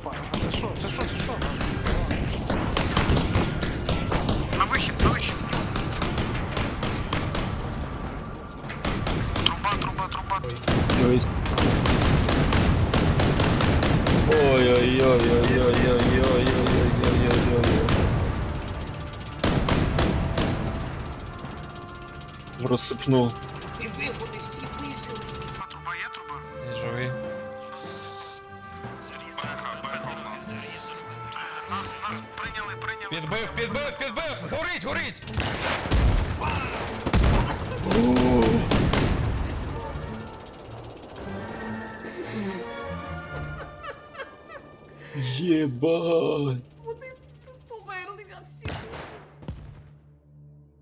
Опа, а це що? Це що? Це що? На вихід, на вихід. Труба, труба, труба. Ой. Ой-ой-ой-ой-ой-ой-ой-ой-ой-ой-ой-ой. Розсипнув. Труба є, труба? Я живий. Підбив, підбив, підбив! Горить, горить! Єбать.